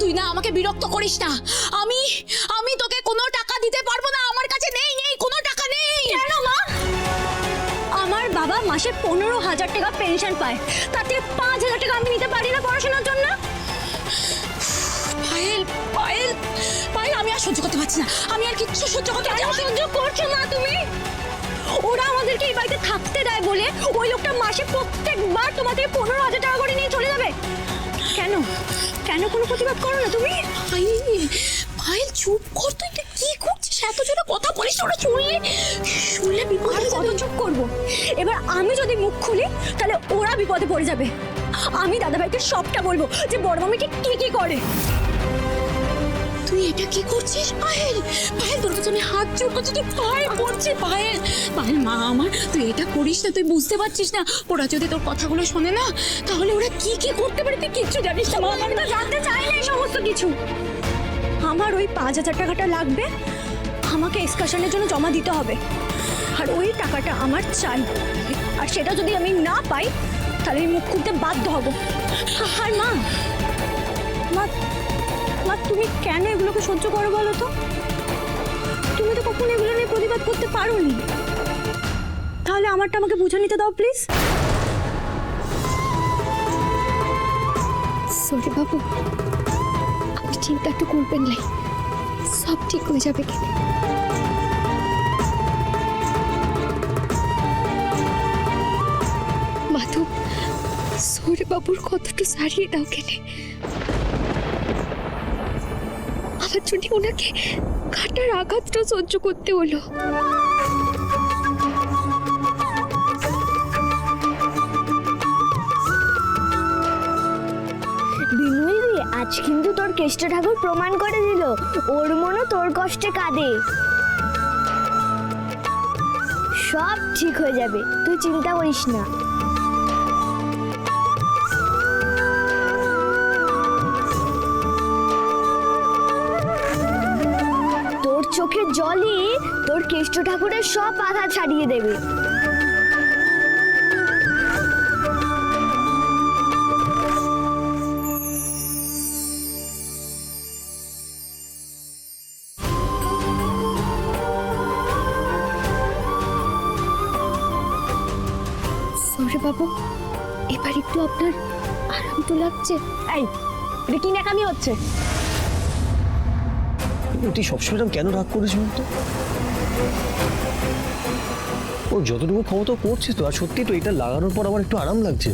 তুই না আমাকে বিরক্ত করিস না। আমি আমি তোকে কোনো টাকা দিতে পারব না। আমার কাছে নেই নেই কোনো টাকা নেই। কেন মা? আমার বাবা মাসে পনেরো হাজার টাকা পেনশন পায়। তাতে পাঁচ হাজার টাকা আমি নিতে পারি না পড়াশোনার জন্য। পায়েল পায়েল পায়েল আমি আর সহ্য করতে পারছি না। আমি আর কিচ্ছু সহ্য করতে পারছি না। সহ্য করছ না তুমি? ওরা আমাদেরকে এই বাড়িতে থাকতে দেয় বলে ওই লোকটা মাসে প্রত্যেকবার থেকে পনেরো হাজার টাকা করে নিয়ে চলে যাবে। কেন? কেন কোনো প্রতিবাদ করো না তুমি? পায়েল চুপ কর তুই তুই কি করছিস? এত জোরে কথা বলিস ওরা শুনলে? শুনলে বিপদে আমি কত চুপ করব? এবার আমি যদি মুখ খুলি তাহলে ওরা বিপদে পড়ে যাবে। আমি দাদাভাইকে সবটা বলব যে বড় মামি ঠিক কি কি করে। তুই এটা কি করছিস? পায়েল পায়েল তোর কাছে আমি হাত জোর করছি তুই পায়েল পড়ছে পায়েল। পায়েল মা আমার তুই এটা করিস না তুই বুঝতে পারছিস না। ওরা যদি তোর কথাগুলো শোনে না তাহলে ওরা কি কি করতে পারে তুই কিচ্ছু জানিস না মা। আমি তো জানতে চাই না এই সমস্ত কিছু। আমার ওই পাঁচ হাজার টাকাটা লাগবে আমাকে এক্সকাশনের জন্য জমা দিতে হবে। আর ওই টাকাটা আমার চাই। আর সেটা যদি আমি না পাই তাহলে আমি মুখ খুলতে বাধ্য হব। আর মা মা তুমি কেন এগুলোকে সহ্য করো বলো তো? তুমি তো কখনো এগুলো নিয়ে প্রতিবাদ করতে পারোনি। তাহলে আমারটা আমাকে বুঝে নিতে দাও প্লিজ সরি বাবু। আপনি চিন্তা একটু করবেন নাই সব ঠিক হয়ে যাবে। কেন মাধব সৌরে বাবুর কতটা সারিয়ে দাও, কেনে। আমার জন্য ওনাকে কাটার আঘাতটা সহ্য করতে হলো? আজ কিন্তু তোর কেষ্ট ঠাকুর প্রমাণ করে দিল। ওর মনও তোর কষ্টে কাঁদে। সব ঠিক হয়ে যাবে, তুই চিন্তা করিস না। চোখের জলই তোর কেষ্ট ঠাকুরের সব বাধা ছাড়িয়ে দেবে। বাবু এবার একটু আপনার আরাম তো লাগছে। এই এটা কি নাকামি হচ্ছে? তুই সবসময় এরকম কেন রাগ করিস বলতো? ও যতটুকু ক্ষমতা করছিস তো, আর সত্যি তো এটা লাগানোর পর আমার একটু আরাম লাগছে।